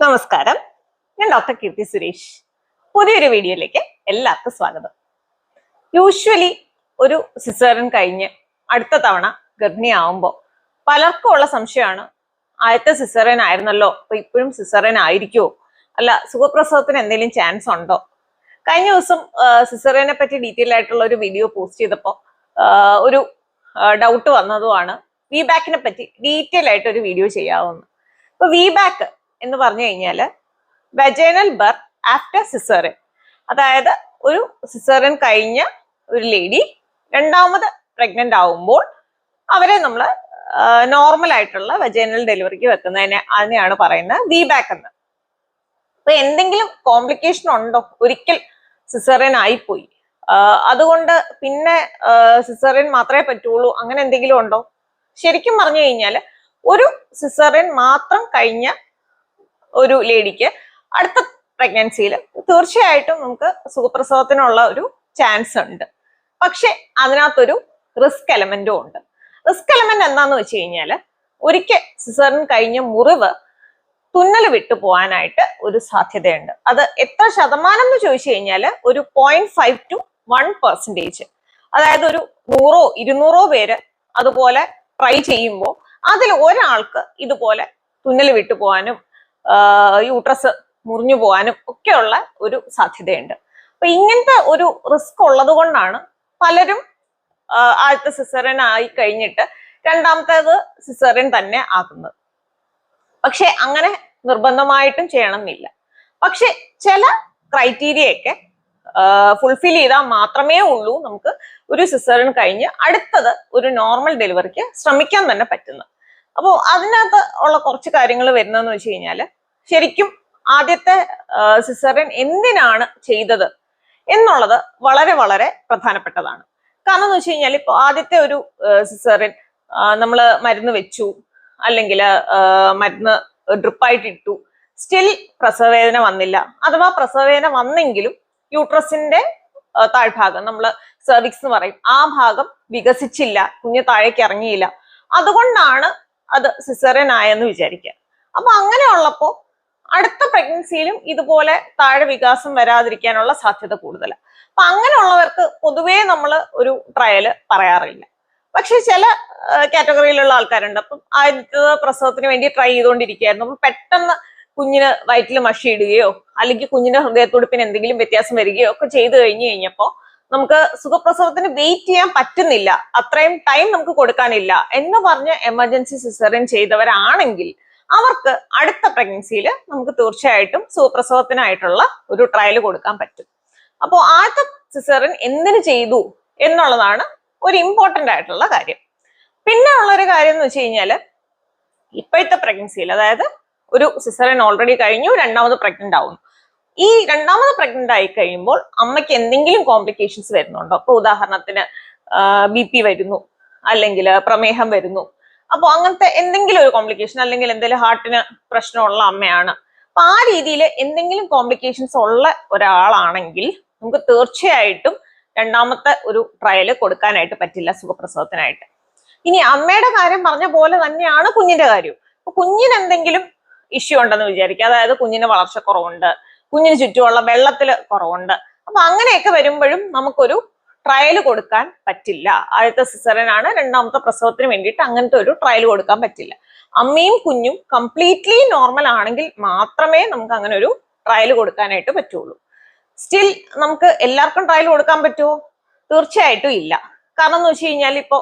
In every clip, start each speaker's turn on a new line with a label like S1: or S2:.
S1: നമസ്കാരം. ഞാൻ ഡോക്ടർ കീർത്തി സുരേഷ്. പുതിയൊരു വീഡിയോയിലേക്ക് എല്ലാവർക്കും സ്വാഗതം. യൂഷ്വലി ഒരു സിസേറിയൻ കഴിഞ്ഞ് അടുത്ത തവണ ഗർഭിണിയാവുമ്പോൾ പലർക്കും ഉള്ള സംശയമാണ് ആദ്യത്തെ സിസേറിയൻ ആയിരുന്നല്ലോ അപ്പൊ ഇപ്പോഴും സിസേറിയൻ ആയിരിക്കുമോ അല്ല സുഖപ്രസവത്തിന് എന്തെങ്കിലും ചാൻസ് ഉണ്ടോ? കഴിഞ്ഞ ദിവസം സിസേറിയനെ പറ്റി ഡീറ്റെയിൽ ആയിട്ടുള്ള ഒരു വീഡിയോ പോസ്റ്റ് ചെയ്തപ്പോൾ ഒരു ഡൗട്ട് വന്നതുമാണ് വി ബാക്കിനെ പറ്റി ഡീറ്റെയിൽ ആയിട്ട് ഒരു വീഡിയോ ചെയ്യാവുന്നു അപ്പൊ വി ബാക്ക് എന്ന് പറഞ്ഞു കഴിഞ്ഞാൽ വെജൈനൽ ബർത്ത് ആഫ്റ്റർ സിസേറിയൻ അതായത് ഒരു സിസേറിയൻ കഴിഞ്ഞ ഒരു ലേഡി രണ്ടാമത് പ്രഗ്നന്റ് ആവുമ്പോൾ അവരെ നമ്മൾ നോർമൽ ആയിട്ടുള്ള വെജൈനൽ ഡെലിവറിക്ക് വെക്കുന്നതിനെ അതിനെയാണ് പറയുന്നത് വി ബാക്ക് എന്ന്. അപ്പൊ എന്തെങ്കിലും കോംപ്ലിക്കേഷൻ ഉണ്ടോ? ഒരിക്കൽ സിസേറിയൻ ആയിപ്പോയി. അതുകൊണ്ട് പിന്നെ സിസേറിയൻ മാത്രമേ പറ്റുള്ളൂ. അങ്ങനെ എന്തെങ്കിലും ഉണ്ടോ? ശരിക്കും പറഞ്ഞു കഴിഞ്ഞാൽ ഒരു സിസേറിയൻ മാത്രം കഴിഞ്ഞ ഒരു ലേഡിക്ക് അടുത്ത പ്രഗ്നൻസിയിൽ തീർച്ചയായിട്ടും നമുക്ക് സുഖപ്രസവത്തിനുള്ള ഒരു ചാൻസ് ഉണ്ട്. പക്ഷെ അതിനകത്തൊരു റിസ്ക് എലമെന്റും ഉണ്ട്. റിസ്ക് എലമെന്റ് എന്താന്ന് വെച്ച് കഴിഞ്ഞാൽ ഒരിക്കൽ സിസറിൻ കഴിഞ്ഞ മുറിവ് തുന്നൽ വിട്ടു പോകാനായിട്ട് ഒരു സാധ്യതയുണ്ട്. അത് എത്ര ശതമാനം എന്ന് ചോദിച്ചു കഴിഞ്ഞാൽ ഒരു point five two one percentage അതായത് ഒരു നൂറോ ഇരുന്നൂറോ പേര് അതുപോലെ ട്രൈ ചെയ്യുമ്പോൾ അതിൽ ഒരാൾക്ക് ഇതുപോലെ തുന്നൽ വിട്ടു പോകാനും യൂട്രസ് മുറിഞ്ഞു പോകാനും ഒക്കെയുള്ള ഒരു സാധ്യതയുണ്ട്. അപ്പൊ ഇങ്ങനത്തെ ഒരു റിസ്ക് ഉള്ളത് കൊണ്ടാണ് പലരും ആദ്യത്തെ സിസേറിയൻ ആയി കഴിഞ്ഞിട്ട് രണ്ടാമത്തേത് സിസേറിയൻ തന്നെ ആകുന്നത്. പക്ഷെ അങ്ങനെ നിർബന്ധമായിട്ടും ചെയ്യണമെന്നില്ല. പക്ഷെ ചില ക്രൈറ്റീരിയയൊക്കെ ഫുൾഫിൽ ചെയ്താൽ മാത്രമേ ഉള്ളൂ നമുക്ക് ഒരു സിസറിൻ കഴിഞ്ഞ് അടുത്തത് ഒരു നോർമൽ ഡെലിവറിക്ക് ശ്രമിക്കാൻ തന്നെ പറ്റുന്നത്. അപ്പോൾ അതിനകത്ത് ഉള്ള കുറച്ച് കാര്യങ്ങൾ വരുന്നതെന്ന് വെച്ച് കഴിഞ്ഞാൽ ശരിക്കും ആദ്യത്തെ സിസേറിയൻ എന്തിനാണ് ചെയ്തത് എന്നുള്ളത് വളരെ വളരെ പ്രധാനപ്പെട്ടതാണ്. കാരണം എന്ന് വെച്ച് കഴിഞ്ഞാൽ ഇപ്പോൾ ആദ്യത്തെ ഒരു സിസറിൻ നമ്മൾ മരുന്ന് വെച്ചു അല്ലെങ്കിൽ മരുന്ന് ഡ്രിപ്പായിട്ട് ഇട്ടു സ്റ്റിൽ പ്രസവവേദന വന്നില്ല. അഥവാ പ്രസവവേദന വന്നെങ്കിലും യൂട്രസിന്റെ താഴ്ഭാഗം നമ്മൾ സെർവിക്സ് എന്ന് പറയും ആ ഭാഗം വികസിച്ചില്ല കുഞ്ഞ് താഴേക്ക് ഇറങ്ങിയില്ല. അതുകൊണ്ടാണ് അത് സിസറിൻ ആയെന്ന് വിചാരിക്കുക അപ്പൊ അങ്ങനെ ഉള്ളപ്പോ അടുത്ത പ്രഗ്നൻസിയിലും ഇതുപോലെ താഴെ വികാസം വരാതിരിക്കാനുള്ള സാധ്യത കൂടുതലാണ് അപ്പൊ അങ്ങനെയുള്ളവർക്ക് പൊതുവേ നമ്മൾ ഒരു ട്രയൽ പറയാറില്ല. പക്ഷെ ചില കാറ്റഗറിയിലുള്ള ആൾക്കാരുണ്ട്. അപ്പം ആദ്യത്തെ പ്രസവത്തിന് വേണ്ടി ട്രൈ ചെയ്തുകൊണ്ടിരിക്കുകയായിരുന്നു. അപ്പം പെട്ടെന്ന് കുഞ്ഞിന് വയറ്റിൽ മഷി ഇടുകയോ അല്ലെങ്കിൽ കുഞ്ഞിന്റെ ഹൃദയത്തുടിപ്പിന് എന്തെങ്കിലും വ്യത്യാസം വരികയോ ഒക്കെ ചെയ്തു കഴിഞ്ഞു കഴിഞ്ഞപ്പോൾ നമുക്ക് സുഖപ്രസവത്തിന് വെയിറ്റ് ചെയ്യാൻ പറ്റുന്നില്ല. അത്രയും ടൈം നമുക്ക് കൊടുക്കാനില്ല എന്ന് പറഞ്ഞ് എമർജൻസി സിസറിൻ ചെയ്തവരാണെങ്കിൽ അവർക്ക് അടുത്ത പ്രഗ്നൻസിയിൽ നമുക്ക് തീർച്ചയായിട്ടും സുപ്രസവത്തിനായിട്ടുള്ള ഒരു ട്രയൽ കൊടുക്കാൻ പറ്റും. അപ്പോൾ ആദ്യത്തെ സിസറിൻ എന്തിനു ചെയ്തു എന്നുള്ളതാണ് ഒരു ഇമ്പോർട്ടന്റ് ആയിട്ടുള്ള കാര്യം. പിന്നെ ഉള്ളൊരു കാര്യം എന്ന് വെച്ച് കഴിഞ്ഞാൽ ഇപ്പോഴത്തെ പ്രഗ്നൻസിയിൽ അതായത് ഒരു സിസറിൻ ഓൾറെഡി കഴിഞ്ഞു രണ്ടാമത് പ്രഗ്നന്റ് ആവുന്നു. ഈ രണ്ടാമത് പ്രഗ്നന്റ് ആയി കഴിയുമ്പോൾ അമ്മയ്ക്ക് എന്തെങ്കിലും കോംപ്ലിക്കേഷൻസ് വരുന്നുണ്ടോ? അപ്പൊ ഉദാഹരണത്തിന് ബി പി വരുന്നു അല്ലെങ്കിൽ പ്രമേഹം വരുന്നു. അപ്പോൾ അങ്ങനത്തെ എന്തെങ്കിലും ഒരു കോംപ്ലിക്കേഷൻ അല്ലെങ്കിൽ എന്തെങ്കിലും ഹാർട്ടിന് പ്രശ്നമുള്ള അമ്മയാണ്. അപ്പൊ ആ രീതിയിൽ എന്തെങ്കിലും കോംപ്ലിക്കേഷൻസ് ഉള്ള ഒരാളാണെങ്കിൽ നമുക്ക് തീർച്ചയായിട്ടും രണ്ടാമത്തെ ഒരു ട്രയൽ കൊടുക്കാനായിട്ട് പറ്റില്ല സുഖപ്രസവത്തിനായിട്ട്. ഇനി അമ്മയുടെ കാര്യം പറഞ്ഞ പോലെ തന്നെയാണ് കുഞ്ഞിന്റെ കാര്യം അപ്പൊ കുഞ്ഞിന് എന്തെങ്കിലും ഇഷ്യൂ ഉണ്ടെന്ന് വിചാരിക്കുക. അതായത് കുഞ്ഞിന് വളർച്ച കുറവുണ്ട് കുഞ്ഞിന് ചുറ്റുമുള്ള വെള്ളത്തിൽ കുറവുണ്ട്. അപ്പൊ അങ്ങനെയൊക്കെ വരുമ്പോഴും നമുക്കൊരു ട്രയൽ കൊടുക്കാൻ പറ്റില്ല. ആദ്യത്തെ സിസറിനാണ് രണ്ടാമത്തെ പ്രസവത്തിന് വേണ്ടിയിട്ട് അങ്ങനത്തെ ഒരു ട്രയൽ കൊടുക്കാൻ പറ്റില്ല. അമ്മയും കുഞ്ഞും കംപ്ലീറ്റ്ലി നോർമൽ ആണെങ്കിൽ മാത്രമേ നമുക്ക് അങ്ങനെ ഒരു ട്രയൽ കൊടുക്കാനായിട്ട് പറ്റുള്ളൂ. സ്റ്റിൽ നമുക്ക് എല്ലാവർക്കും ട്രയൽ കൊടുക്കാൻ പറ്റുമോ? തീർച്ചയായിട്ടും ഇല്ല. കാരണം എന്ന് വെച്ച് കഴിഞ്ഞാൽ ഇപ്പോൾ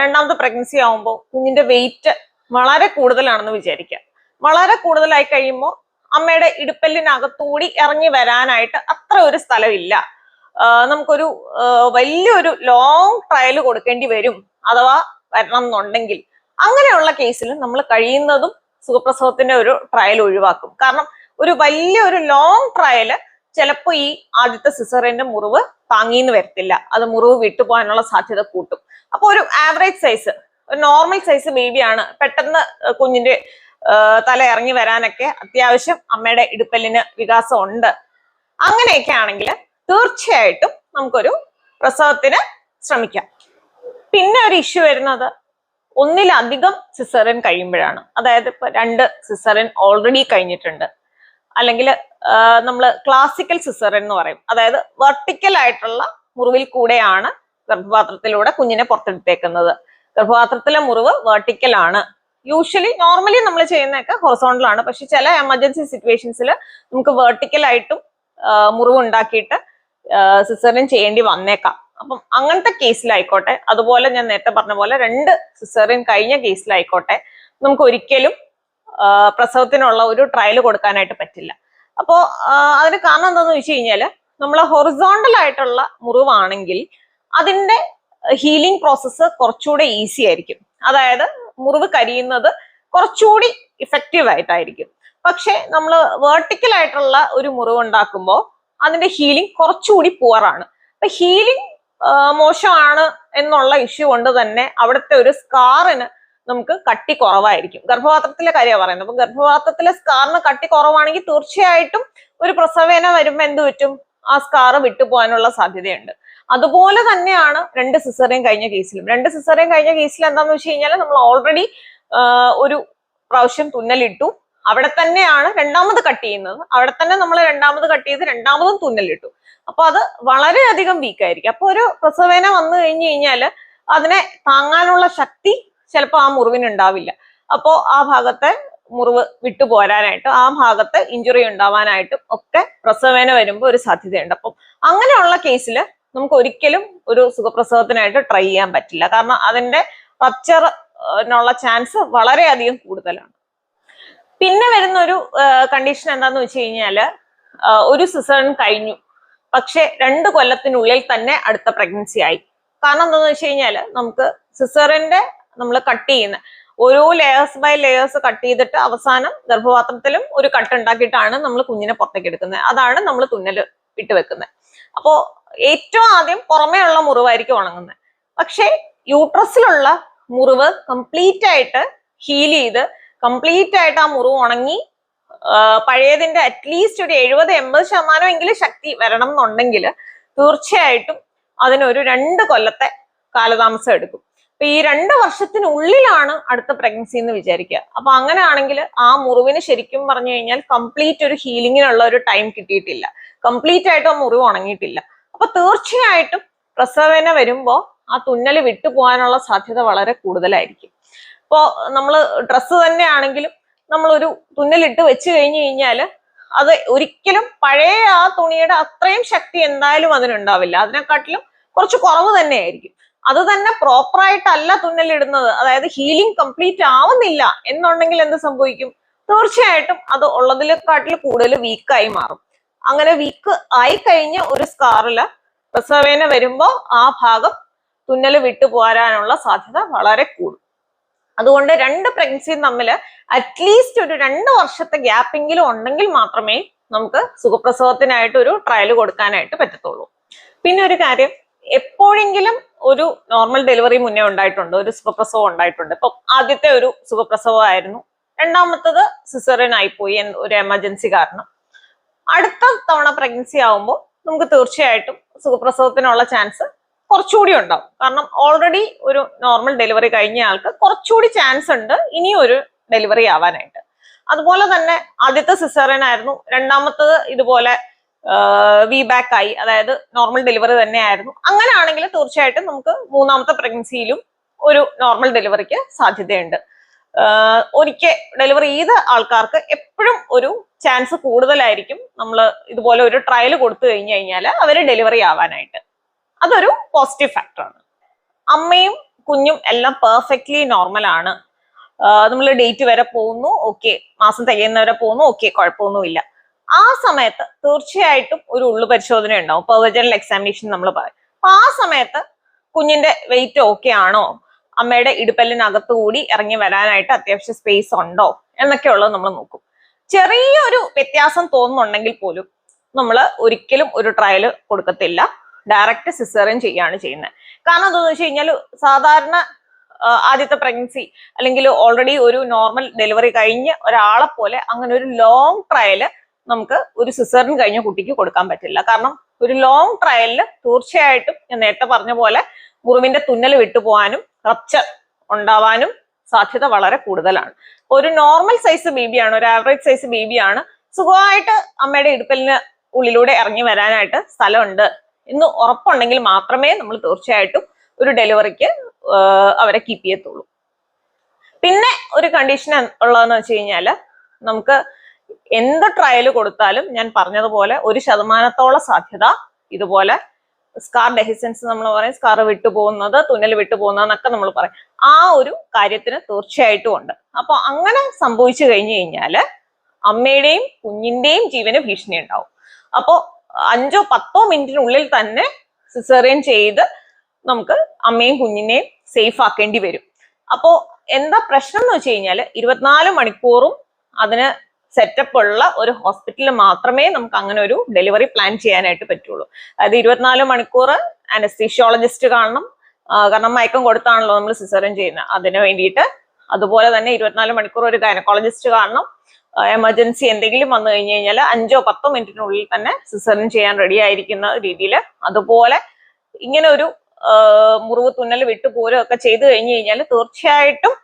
S1: രണ്ടാമത്തെ പ്രഗ്നൻസി ആവുമ്പോൾ കുഞ്ഞിന്റെ വെയിറ്റ് വളരെ കൂടുതലാണെന്ന് വിചാരിക്കുക. വളരെ കൂടുതലായി കഴിയുമ്പോൾ അമ്മയുടെ ഇടുപ്പല്ലിനകത്തൂടി ഇറങ്ങി വരാനായിട്ട് അത്ര ഒരു സ്ഥലമില്ല. നമുക്കൊരു വലിയൊരു ലോങ് ട്രയൽ കൊടുക്കേണ്ടി വരും അഥവാ വരണം എന്നുണ്ടെങ്കിൽ. അങ്ങനെയുള്ള കേസിൽ നമ്മൾ കഴിയുന്നതും സുഖപ്രസവത്തിന്റെ ഒരു ട്രയൽ ഒഴിവാക്കും. കാരണം ഒരു വലിയ ഒരു ലോങ് ട്രയൽ ചിലപ്പോൾ ഈ ആദ്യത്തെ സിസറിന്റെ മുറിവ് താങ്ങിന്ന് വരത്തില്ല. അത് മുറിവ് വിട്ടുപോകാനുള്ള സാധ്യത കൂട്ടും. അപ്പോൾ ഒരു ആവറേജ് സൈസ് ഒരു നോർമൽ സൈസ് ബേബിയാണ് പെട്ടെന്ന് കുഞ്ഞിന്റെ തല ഇറങ്ങി വരാനൊക്കെ അത്യാവശ്യം അമ്മയുടെ ഇടുപ്പല്ലിന് വികാസം ഉണ്ട്. അങ്ങനെയൊക്കെ ആണെങ്കിൽ തീർച്ചയായിട്ടും നമുക്കൊരു പ്രസവത്തിന് ശ്രമിക്കാം. പിന്നെ ഒരു ഇഷ്യൂ വരുന്നത് ഒന്നിലധികം സിസറിൻ കഴിയുമ്പോഴാണ്. അതായത് ഇപ്പൊ രണ്ട് സിസറിൻ ഓൾറെഡി കഴിഞ്ഞിട്ടുണ്ട്. അല്ലെങ്കിൽ നമ്മൾ ക്ലാസിക്കൽ സിസറിൻ എന്ന് പറയും. അതായത് വെർട്ടിക്കൽ ആയിട്ടുള്ള മുറിവിൽ കൂടെയാണ് ഗർഭപാത്രത്തിലൂടെ കുഞ്ഞിനെ പുറത്തെടുത്തേക്കുന്നത്. ഗർഭപാത്രത്തിലെ മുറിവ് വെർട്ടിക്കൽ ആണ്. യൂഷ്വലി നോർമലി നമ്മൾ ചെയ്യുന്നതൊക്കെ ഹൊറസോണ്ടൽ ആണ്. പക്ഷെ ചില എമർജൻസി സിറ്റുവേഷൻസിൽ നമുക്ക് വെർട്ടിക്കൽ ആയിട്ടും മുറിവ് ഉണ്ടാക്കിയിട്ട് സിസറിൻ ചെയ്യേണ്ടി വന്നേക്കാം. അപ്പം അങ്ങനത്തെ കേസിലായിക്കോട്ടെ. അതുപോലെ ഞാൻ നേരത്തെ പറഞ്ഞ പോലെ രണ്ട് സിസറിൻ കഴിഞ്ഞ കേസിലായിക്കോട്ടെ. നമുക്ക് ഒരിക്കലും പ്രസവത്തിനുള്ള ഒരു ട്രയൽ കൊടുക്കാനായിട്ട് പറ്റില്ല. അപ്പോ അതിന് കാരണം എന്താണെന്ന് വെച്ച് കഴിഞ്ഞാൽ നമ്മൾ ഹൊറിസോണ്ടൽ ആയിട്ടുള്ള മുറിവാണെങ്കിൽ അതിന്റെ ഹീലിംഗ് പ്രോസസ്സ് കുറച്ചുകൂടെ ഈസി ആയിരിക്കും. അതായത് മുറിവ് കരിയുന്നത് കുറച്ചുകൂടി ഇഫക്റ്റീവ് ആയിട്ടായിരിക്കും. പക്ഷെ നമ്മൾ വേർട്ടിക്കൽ ആയിട്ടുള്ള ഒരു മുറിവ് ഉണ്ടാക്കുമ്പോൾ അതിന്റെ ഹീലിംഗ് കുറച്ചുകൂടി പുവറാണ് അപ്പൊ ഹീലിംഗ് മോശമാണ് എന്നുള്ള ഇഷ്യൂ കൊണ്ട് തന്നെ അവിടുത്തെ ഒരു സ്കാറിന് നമുക്ക് കട്ടി കുറവായിരിക്കും. ഗർഭപാത്രത്തിലെ കാര്യമാണ് പറയുന്നത്. അപ്പൊ ഗർഭപാത്രത്തിലെ സ്കാറിന് കട്ടി കുറവാണെങ്കിൽ തീർച്ചയായിട്ടും ഒരു പ്രസവേന വരുമ്പോൾ എന്ത് പറ്റും? ആ സ്കാർ വിട്ടുപോകാനുള്ള സാധ്യതയുണ്ട്. അതുപോലെ തന്നെയാണ് രണ്ട് സിസറിയും കഴിഞ്ഞ കേസിലും രണ്ട് സിസറിയും കഴിഞ്ഞ കേസിൽ എന്താന്ന് വെച്ച് കഴിഞ്ഞാൽ നമ്മൾ ഓൾറെഡി ഒരു പ്രാവശ്യം തുന്നലിട്ടു. അവിടെ തന്നെയാണ് രണ്ടാമത് കട്ട് ചെയ്യുന്നത്. അവിടെ തന്നെ നമ്മൾ രണ്ടാമത് കട്ട് ചെയ്ത് രണ്ടാമതും തുന്നലിട്ടു. അപ്പൊ അത് വളരെയധികം വീക്ക് ആയിരിക്കും. അപ്പൊ ഒരു പ്രസവേന വന്നു കഴിഞ്ഞു കഴിഞ്ഞാൽ അതിനെ താങ്ങാനുള്ള ശക്തി ചിലപ്പോൾ ആ മുറിവിന് ഉണ്ടാവില്ല. അപ്പോൾ ആ ഭാഗത്തെ മുറിവ് വിട്ടു പോരാനായിട്ട് ആ ഭാഗത്ത് ഇഞ്ചുറി ഉണ്ടാവാനായിട്ടും ഒക്കെ പ്രസവേന വരുമ്പോൾ ഒരു സാധ്യതയുണ്ട്. അപ്പം അങ്ങനെയുള്ള കേസിൽ നമുക്ക് ഒരിക്കലും ഒരു സുഖപ്രസവത്തിനായിട്ട് ട്രൈ ചെയ്യാൻ പറ്റില്ല. കാരണം അതിന്റെ റപ്ചറിനുള്ള ചാൻസ് വളരെയധികം കൂടുതലാണ്. പിന്നെ വരുന്ന ഒരു കണ്ടീഷൻ എന്താന്ന് വെച്ച് കഴിഞ്ഞാൽ ഒരു സിസേൺ കഴിഞ്ഞു. പക്ഷെ രണ്ട് കൊല്ലത്തിനുള്ളിൽ തന്നെ അടുത്ത പ്രഗ്നൻസി ആയി. കാരണം എന്താണെന്ന് വെച്ച് കഴിഞ്ഞാൽ നമുക്ക് സിസറിന്റെ നമ്മൾ കട്ട് ചെയ്യുന്ന. ഓരോ ലെയേഴ്സ് ബൈ ലെയേഴ്സ് കട്ട് ചെയ്തിട്ട് അവസാനം ഗർഭപാത്രത്തിലും ഒരു കട്ട് ഉണ്ടാക്കിയിട്ടാണ് നമ്മൾ കുഞ്ഞിനെ പുറത്തേക്ക് എടുക്കുന്നത് അതാണ് നമ്മൾ തുന്നൽ ഇട്ട് വെക്കുന്നത് അപ്പോ ഏറ്റവും ആദ്യം പുറമേ ഉള്ള മുറിവായിരിക്കും ഉണങ്ങുന്നത് പക്ഷേ യൂട്രസിലുള്ള മുറിവ് കംപ്ലീറ്റ് ആയിട്ട് ഹീൽ ചെയ്ത് കംപ്ലീറ്റ് ആയിട്ട് ആ മുറിവ് ഉണങ്ങി പഴയതിന്റെ അറ്റ്ലീസ്റ്റ് ഒരു എഴുപത് എൺപത് ശതമാനം എങ്കിലും ശക്തി വരണം എന്നുണ്ടെങ്കിൽ തീർച്ചയായിട്ടും അതിനൊരു രണ്ട് കൊല്ലത്തെ കാലതാമസം എടുക്കും. അപ്പൊ ഈ രണ്ട് വർഷത്തിനുള്ളിലാണ് അടുത്ത പ്രഗ്നൻസി എന്ന് വിചാരിക്കുക. അപ്പൊ അങ്ങനെയാണെങ്കിൽ ആ മുറിവിന് ശരിക്കും പറഞ്ഞു കഴിഞ്ഞാൽ കംപ്ലീറ്റ് ഒരു ഹീലിങ്ങിനുള്ള ഒരു ടൈം കിട്ടിയിട്ടില്ല. കംപ്ലീറ്റ് ആയിട്ട് ആ മുറിവ് ഉണങ്ങിയിട്ടില്ല. അപ്പൊ തീർച്ചയായിട്ടും പ്രസവേന വരുമ്പോ ആ തുന്നൽ വിട്ടുപോകാനുള്ള സാധ്യത വളരെ കൂടുതലായിരിക്കും. ഇപ്പോ നമ്മൾ ഡ്രസ്സ് തന്നെ ആണെങ്കിലും നമ്മളൊരു തുന്നലിട്ട് വെച്ച് കഴിഞ്ഞു കഴിഞ്ഞാൽ അത് ഒരിക്കലും പഴയ ആ തുണിയുടെ അത്രയും ശക്തി എന്തായാലും അതിനുണ്ടാവില്ല. അതിനെക്കാട്ടിലും കുറച്ച് കുറവ് തന്നെയായിരിക്കും. അത് തന്നെ പ്രോപ്പറായിട്ടല്ല തുന്നലിടുന്നത്. അതായത് ഹീലിംഗ് കംപ്ലീറ്റ് ആവുന്നില്ല എന്നുണ്ടെങ്കിൽ എന്ത് സംഭവിക്കും? തീർച്ചയായിട്ടും അത് ഉള്ളതിനെക്കാട്ടിൽ കൂടുതൽ വീക്കായി മാറും. അങ്ങനെ വീക്ക് ആയി കഴിഞ്ഞ ഒരു സ്കാറിൽ പ്രസവേന വരുമ്പോൾ ആ ഭാഗം തുന്നൽ വിട്ടു പോരാനുള്ള സാധ്യത വളരെ കൂടും. അതുകൊണ്ട് രണ്ട് പ്രഗ്നൻസിയും തമ്മിൽ അറ്റ്ലീസ്റ്റ് ഒരു രണ്ട് വർഷത്തെ ഗ്യാപ്പെങ്കിലും ഉണ്ടെങ്കിൽ മാത്രമേ നമുക്ക് സുഖപ്രസവത്തിനായിട്ട് ഒരു ട്രയൽ കൊടുക്കാനായിട്ട് പറ്റത്തുള്ളൂ. പിന്നെ ഒരു കാര്യം എപ്പോഴെങ്കിലും ഒരു നോർമൽ ഡെലിവറി മുന്നേ ഉണ്ടായിട്ടുണ്ട് ഒരു സുഖപ്രസവം ഉണ്ടായിട്ടുണ്ട്. ഇപ്പൊ ആദ്യത്തെ ഒരു സുഖപ്രസവമായിരുന്നു. രണ്ടാമത്തത് സിസറിൻ ആയിപ്പോയി ഒരു എമർജൻസി കാരണം. അടുത്ത തവണ പ്രഗ്നൻസി ആവുമ്പോൾ നമുക്ക് തീർച്ചയായിട്ടും സുഖപ്രസവത്തിനുള്ള ചാൻസ് കുറച്ചുകൂടി ഉണ്ടാവും. കാരണം ഓൾറെഡി ഒരു നോർമൽ ഡെലിവറി കഴിഞ്ഞ ആൾക്ക് കുറച്ചുകൂടി ചാൻസ് ഉണ്ട് ഇനി ഒരു ഡെലിവറി ആവാനായിട്ട്. അതുപോലെ തന്നെ ആദ്യത്തെ സിസേറിയൻ ആയിരുന്നു. രണ്ടാമത്തത് ഇതുപോലെ വി ബാക്ക് ആയി. അതായത് നോർമൽ ഡെലിവറി തന്നെ ആയിരുന്നു അങ്ങനെയാണെങ്കിൽ തീർച്ചയായിട്ടും നമുക്ക് മൂന്നാമത്തെ പ്രഗ്നൻസിയിലും ഒരു നോർമൽ ഡെലിവറിക്ക് സാധ്യതയുണ്ട്. ഒരിക്കൽ ഡെലിവറി ചെയ്ത ആൾക്കാർക്ക് എപ്പോഴും ഒരു ചാൻസ് കൂടുതലായിരിക്കും നമ്മൾ ഇതുപോലെ ഒരു ട്രയൽ കൊടുത്തു കഴിഞ്ഞു കഴിഞ്ഞാൽ അവർ ഡെലിവറി ആവാനായിട്ട്. അതൊരു പോസിറ്റീവ് ഫാക്ടറാണ് അമ്മയും കുഞ്ഞും എല്ലാം പെർഫെക്റ്റ്ലി നോർമൽ ആണ്. നമ്മൾ ഡേറ്റ് വരെ പോകുന്നു ഓക്കെ മാസം തികയുന്നവരെ പോകുന്നു ഓക്കെ കുഴപ്പമൊന്നുമില്ല. ആ സമയത്ത് തീർച്ചയായിട്ടും ഒരു ഉള്ളു പരിശോധന ഉണ്ടാവും. പെർവജനൽ എക്സാമിനേഷൻ നമ്മൾ പറയും. അപ്പൊ ആ സമയത്ത് കുഞ്ഞിന്റെ വെയിറ്റ് ഓക്കെ ആണോ? അമ്മയുടെ ഇടുപ്പല്ലിനകത്ത് കൂടി ഇറങ്ങി വരാനായിട്ട് അത്യാവശ്യം സ്പേസ് ഉണ്ടോ? എന്നൊക്കെ ഉള്ളത് നമ്മൾ നോക്കും. ചെറിയൊരു വ്യത്യാസം തോന്നുന്നുണ്ടെങ്കിൽ പോലും നമ്മൾ ഒരിക്കലും ഒരു ട്രയൽ കൊടുക്കത്തില്ല. ഡയറക്റ്റ് സിസേറിയൻ ചെയ്യാണ് ചെയ്യുന്നത്. കാരണം എന്താണെന്ന് വെച്ച് കഴിഞ്ഞാൽ സാധാരണ ആദ്യത്തെ പ്രഗ്നൻസി അല്ലെങ്കിൽ ഓൾറെഡി ഒരു നോർമൽ ഡെലിവറി കഴിഞ്ഞ ഒരാളെ പോലെ അങ്ങനെ ഒരു ലോങ് ട്രയൽ നമുക്ക് ഒരു സിസറിൻ കഴിഞ്ഞ കുട്ടിക്ക് കൊടുക്കാൻ പറ്റില്ല. കാരണം ഒരു ലോങ് ട്രയലിൽ തീർച്ചയായിട്ടും ഞാൻ നേരത്തെ പറഞ്ഞ പോലെ മുറിവിന്റെ തുന്നൽ വിട്ടുപോകാനും റപ്ചർ ഉണ്ടാവാനും സാധ്യത വളരെ കൂടുതലാണ്. ഒരു നോർമൽ സൈസ് ബേബിയാണ് ഒരു ആവറേജ് സൈസ് ബേബിയാണ് സുഖമായിട്ട് അമ്മയുടെ ഇടുപ്പലിന് ഉള്ളിലൂടെ ഇറങ്ങി വരാനായിട്ട് സ്ഥലമുണ്ട്. എന്ന് ഉറപ്പുണ്ടെങ്കിൽ മാത്രമേ നമ്മൾ തീർച്ചയായിട്ടും ഒരു ഡെലിവറിക്ക് അവരെ കീപ്പ് ചെയ്യത്തുള്ളൂ. പിന്നെ ഒരു കണ്ടീഷൻ ഉള്ളതെന്ന് വെച്ച് കഴിഞ്ഞാൽ നമുക്ക് എന്ത് ട്രയൽ കൊടുത്താലും ഞാൻ പറഞ്ഞതുപോലെ ഒരു ശതമാനത്തോളം സാധ്യത ഇതുപോലെ സ്കാർ ഡെഹിസൻസ് നമ്മൾ പറയും സ്കാർ വിട്ടുപോകുന്നത് തുന്നൽ വിട്ടുപോകുന്നതെന്നൊക്കെ നമ്മൾ പറയും. ആ ഒരു കാര്യത്തിന് തീർച്ചയായിട്ടും ഉണ്ട്. അപ്പൊ അങ്ങനെ സംഭവിച്ചു കഴിഞ്ഞു കഴിഞ്ഞാൽ അമ്മയുടെയും കുഞ്ഞിന്റെയും ജീവന് ഭീഷണി ഉണ്ടാവും. അപ്പോ അഞ്ചോ പത്തോ മിനിറ്റിനുള്ളിൽ തന്നെ സിസേറിയൻ ചെയ്ത് നമുക്ക് അമ്മയും കുഞ്ഞിനെയും സേഫ് ആക്കേണ്ടി വരും. അപ്പോ എന്താ പ്രശ്നം എന്ന് വെച്ച് കഴിഞ്ഞാൽ ഇരുപത്തിനാല് മണിക്കൂറും അതിന് സെറ്റപ്പ് ഉള്ള ഒരു ഹോസ്പിറ്റലിൽ മാത്രമേ നമുക്ക് അങ്ങനെ ഒരു ഡെലിവറി പ്ലാൻ ചെയ്യാനായിട്ട് പറ്റുള്ളൂ. അതായത് ഇരുപത്തിനാല് മണിക്കൂർ അനസ്തീഷ്യോളജിസ്റ്റ് കാണണം. കാരണം മയക്കം കൊടുത്താണല്ലോ നമ്മൾ സിസേറിയൻ ചെയ്യുന്നത്. അതിന് വേണ്ടിയിട്ട് അതുപോലെ തന്നെ ഇരുപത്തിനാല് മണിക്കൂർ ഒരു ഗൈനക്കോളജിസ്റ്റ് കാണണം. എമർജൻസി എന്തെങ്കിലും വന്നു കഴിഞ്ഞു കഴിഞ്ഞാൽ അഞ്ചോ പത്തോ മിനിറ്റിനുള്ളിൽ തന്നെ സിസറിൻ ചെയ്യാൻ റെഡി ആയിരിക്കുന്ന രീതിയിൽ അതുപോലെ ഇങ്ങനെ ഒരു മുറിവ് തുന്നൽ വിട്ടുപോരും ഒക്കെ ചെയ്തു കഴിഞ്ഞു കഴിഞ്ഞാൽ തീർച്ചയായിട്ടും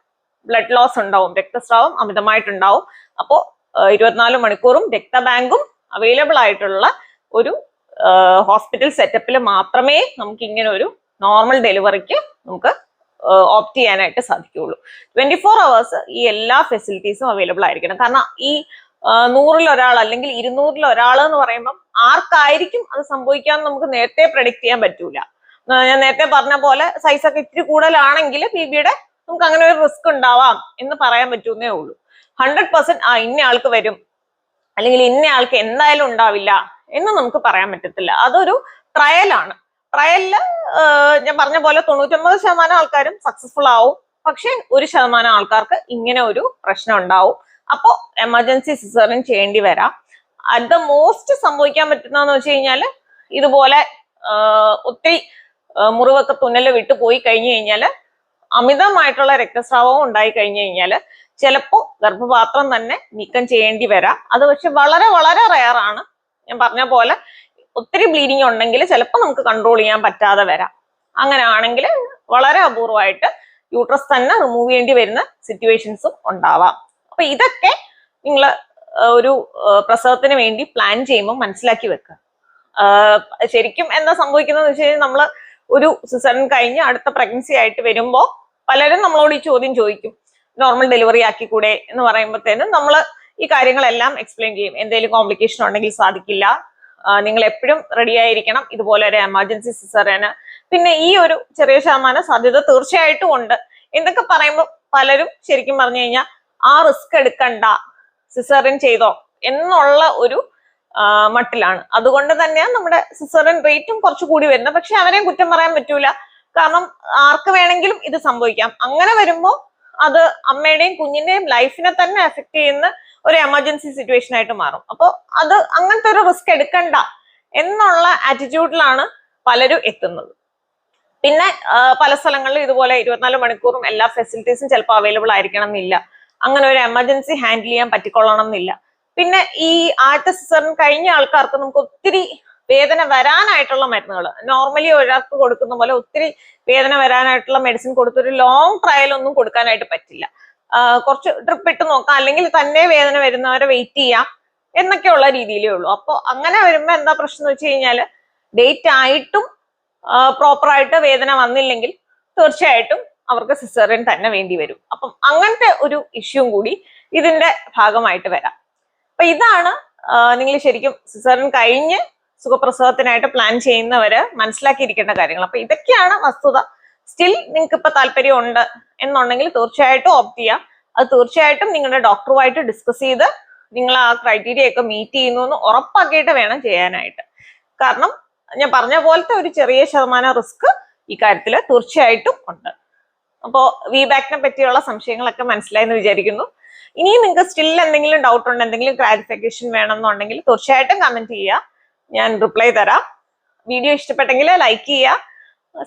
S1: ബ്ലഡ് ലോസ് ഉണ്ടാവും രക്തസ്രാവം അമിതമായിട്ടുണ്ടാവും. അപ്പോൾ ഇരുപത്തിനാല് മണിക്കൂറും രക്തബാങ്കും അവൈലബിൾ ആയിട്ടുള്ള ഒരു ഹോസ്പിറ്റൽ സെറ്റപ്പിൽ മാത്രമേ നമുക്ക് ഇങ്ങനെ ഒരു നോർമൽ ഡെലിവറിക്ക് നമുക്ക് ഓപ്റ്റ് ചെയ്യാനായിട്ട് സാധിക്കുകയുള്ളൂ. ട്വന്റി ഫോർ അവേഴ്സ് ഈ എല്ലാ ഫെസിലിറ്റീസും അവൈലബിൾ ആയിരിക്കണം. കാരണം ഈ നൂറിൽ ഒരാൾ അല്ലെങ്കിൽ ഇരുന്നൂറിൽ ഒരാൾ എന്ന് പറയുമ്പം ആർക്കായിരിക്കും അത് സംഭവിക്കാൻ നമുക്ക് നേരത്തെ പ്രഡിക്റ്റ് ചെയ്യാൻ പറ്റൂല. ഞാൻ നേരത്തെ പറഞ്ഞ പോലെ സൈസ് ഒക്കെ ഇത്തിരി കൂടുതലാണെങ്കിൽ പി ബിയുടെ നമുക്ക് അങ്ങനെ ഒരു റിസ്ക് ഉണ്ടാവാം എന്ന് പറയാൻ പറ്റുന്നേ ഉള്ളൂ. ഹൺഡ്രഡ് പെർസെന്റ് ആ ഇന്ന ആൾക്ക് വരും. അല്ലെങ്കിൽ ഇന്ന ആൾക്ക് എന്തായാലും ഉണ്ടാവില്ല എന്ന് നമുക്ക് പറയാൻ പറ്റത്തില്ല. അതൊരു ട്രയലാണ് ട്രയലിൽ ഞാൻ പറഞ്ഞ പോലെ തൊണ്ണൂറ്റൊമ്പത് ശതമാനം ആൾക്കാരും സക്സസ്ഫുൾ ആവും. പക്ഷെ ഒരു ശതമാനം ആൾക്കാർക്ക് ഇങ്ങനെ ഒരു പ്രശ്നം ഉണ്ടാവും. അപ്പോൾ എമർജൻസി സിസറിൻ ചെയ്യേണ്ടി വരാം. അറ്റ് ദ മോസ്റ്റ് സംഭവിക്കാൻ പറ്റുന്നതെന്ന് വെച്ച് കഴിഞ്ഞാൽ ഇതുപോലെ ഒത്തിരി മുറിവൊക്കെ തുന്നൽ വിട്ടു പോയി കഴിഞ്ഞു കഴിഞ്ഞാൽ അമിതമായിട്ടുള്ള രക്തസ്രാവം ഉണ്ടായി കഴിഞ്ഞു കഴിഞ്ഞാൽ ചിലപ്പോൾ ഗർഭപാത്രം തന്നെ നീക്കം ചെയ്യേണ്ടി വരാം. അത് പക്ഷെ വളരെ വളരെ റയറാണ് ഞാൻ പറഞ്ഞ പോലെ ഒത്തിരി ബ്ലീഡിങ് ഉണ്ടെങ്കിൽ ചിലപ്പോൾ നമുക്ക് കൺട്രോൾ ചെയ്യാൻ പറ്റാതെ വരാം. അങ്ങനെ ആണെങ്കിൽ വളരെ അപൂർവമായിട്ട് യൂട്രസ് തന്നെ റിമൂവ് ചെയ്യേണ്ടി വരുന്ന സിറ്റുവേഷൻസും ഉണ്ടാവാം. അപ്പൊ ഇതൊക്കെ നിങ്ങൾ ഒരു പ്രസവത്തിന് വേണ്ടി പ്ലാൻ ചെയ്യുമ്പോൾ മനസ്സിലാക്കി വെക്കുക. ശരിക്കും എന്താ സംഭവിക്കുന്നത് വെച്ച് കഴിഞ്ഞാൽ നമ്മൾ ഒരു സിസറിൻ കഴിഞ്ഞ് അടുത്ത പ്രഗ്നൻസി ആയിട്ട് വരുമ്പോൾ പലരും നമ്മളോട് ഈ ചോദ്യം ചോദിക്കും. നോർമൽ ഡെലിവറി ആക്കിക്കൂടെ എന്ന് പറയുമ്പോഴത്തേനും നമ്മൾ ഈ കാര്യങ്ങളെല്ലാം എക്സ്പ്ലെയിൻ ചെയ്യും. എന്തെങ്കിലും കോംപ്ലിക്കേഷൻ ഉണ്ടെങ്കിൽ സാധിക്കില്ല. നിങ്ങൾ എപ്പോഴും റെഡി ആയിരിക്കണം. ഇതുപോലെ ഒരു എമർജൻസി സിസറിന് പിന്നെ ഈ ഒരു ചെറിയ ശതമാനം സാധ്യത തീർച്ചയായിട്ടും ഉണ്ട്. എന്തൊക്കെ പറയുമ്പോൾ പലരും ശരിക്കും പറഞ്ഞു കഴിഞ്ഞാൽ ആ റിസ്ക് എടുക്കണ്ട. സിസറിൻ ചെയ്തോ. എന്നുള്ള ഒരു മട്ടിലാണ്. അതുകൊണ്ട് തന്നെയാണ് നമ്മുടെ സിസറിൻ റേറ്റും കുറച്ച് കൂടി വരുന്നത്. പക്ഷെ അവരെയും കുറ്റം പറയാൻ പറ്റൂല. കാരണം ആർക്ക് വേണമെങ്കിലും ഇത് സംഭവിക്കാം. അങ്ങനെ വരുമ്പോൾ അത് അമ്മയുടെയും കുഞ്ഞിന്റെയും ലൈഫിനെ തന്നെ എഫക്ട് ചെയ്യുന്ന ഒരു എമർജൻസി സിറ്റുവേഷൻ ആയിട്ട് മാറും. അപ്പോൾ അത് അങ്ങനത്തെ ഒരു റിസ്ക് എടുക്കണ്ട എന്നുള്ള ആറ്റിറ്റ്യൂഡിലാണ് പലരും എത്തുന്നത്. പിന്നെ പല സ്ഥലങ്ങളിലും ഇതുപോലെ ഇരുപത്തിനാല് മണിക്കൂറും എല്ലാ ഫെസിലിറ്റീസും ചിലപ്പോൾ അവൈലബിൾ ആയിരിക്കണം എന്നില്ല അങ്ങനെ ഒരു എമർജൻസി ഹാൻഡിൽ ചെയ്യാൻ പറ്റിക്കൊള്ളണം എന്നില്ല പിന്നെ ഈ ആദ്യത്തെ സിസറിന് കഴിഞ്ഞ ആൾക്കാർക്ക് നമുക്ക് ഒത്തിരി വേദന വരാനായിട്ടുള്ള മരുന്നുകൾ നോർമലി ഒരാൾക്ക് കൊടുക്കുന്ന പോലെ ഒത്തിരി വേദന വരാനായിട്ടുള്ള മെഡിസിൻ കൊടുത്തൊരു ലോങ് ട്രയൽ ഒന്നും കൊടുക്കാനായിട്ട് പറ്റില്ല. കുറച്ച് ട്രിപ്പ് ഇട്ട് നോക്കാം. അല്ലെങ്കിൽ തന്നെ വേദന വരുന്നവരെ വെയിറ്റ് ചെയ്യാം എന്നൊക്കെയുള്ള രീതിയിലേ ഉള്ളൂ. അപ്പോൾ അങ്ങനെ വരുമ്പോൾ എന്താ പ്രശ്നം എന്ന് വെച്ച് കഴിഞ്ഞാൽ ഡേറ്റ് ആയിട്ടും പ്രോപ്പറായിട്ട് വേദന വന്നില്ലെങ്കിൽ തീർച്ചയായിട്ടും അവർക്ക് സിസേറിയൻ തന്നെ വേണ്ടി വരും. അപ്പം അങ്ങനത്തെ ഒരു ഇഷ്യൂ കൂടി ഇതിന്റെ ഭാഗമായിട്ട് വരാം. അപ്പൊ ഇതാണ് നിങ്ങൾ ശരിക്കും സിസേറിയൻ കഴിഞ്ഞ് സുഖപ്രസവത്തിനായിട്ട് പ്ലാൻ ചെയ്യുന്നവര് മനസ്സിലാക്കിയിരിക്കേണ്ട കാര്യങ്ങൾ. അപ്പൊ ഇതൊക്കെയാണ് വസ്തുത. സ്റ്റിൽ നിങ്ങൾക്ക് ഇപ്പൊ താല്പര്യം ഉണ്ട് എന്നുണ്ടെങ്കിൽ തീർച്ചയായിട്ടും ഓപ്റ്റ് ചെയ്യാം. അത് തീർച്ചയായിട്ടും നിങ്ങളുടെ ഡോക്ടറുമായിട്ട് ഡിസ്കസ് ചെയ്ത് നിങ്ങൾ ആ ക്രൈറ്റീരിയ ഒക്കെ മീറ്റ് ചെയ്യുന്നു എന്ന് ഉറപ്പാക്കിയിട്ട് വേണം ചെയ്യാനായിട്ട്. കാരണം ഞാൻ പറഞ്ഞ പോലത്തെ ഒരു ചെറിയ ശതമാനം റിസ്ക് ഈ കാര്യത്തിൽ തീർച്ചയായിട്ടും ഉണ്ട്. അപ്പോൾ വി ബാക്കിനെ പറ്റിയുള്ള സംശയങ്ങളൊക്കെ മനസ്സിലായെന്ന് വിചാരിക്കുന്നു. ഇനിയും നിങ്ങൾക്ക് സ്റ്റിൽ എന്തെങ്കിലും ഡൗട്ട് ഉണ്ട് എന്തെങ്കിലും ക്ലാരിഫിക്കേഷൻ വേണമെന്നുണ്ടെങ്കിൽ തീർച്ചയായിട്ടും കമന്റ് ചെയ്യുക. ഞാൻ റിപ്ലൈ തരാം. വീഡിയോ ഇഷ്ടപ്പെട്ടെങ്കിൽ ലൈക്ക് ചെയ്യുക.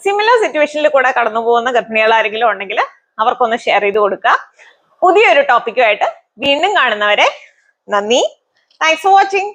S1: സിമിലർ സിറ്റുവേഷനിൽ കൂടെ കടന്നു പോകുന്ന ഗർഭിണികൾ ആരെങ്കിലും ഉണ്ടെങ്കിൽ അവർക്കൊന്ന് ഷെയർ ചെയ്ത് കൊടുക്കുക. പുതിയൊരു ടോപ്പിക്കുമായിട്ട് വീണ്ടും കാണുന്നവരെ നന്ദി. Thanks for watching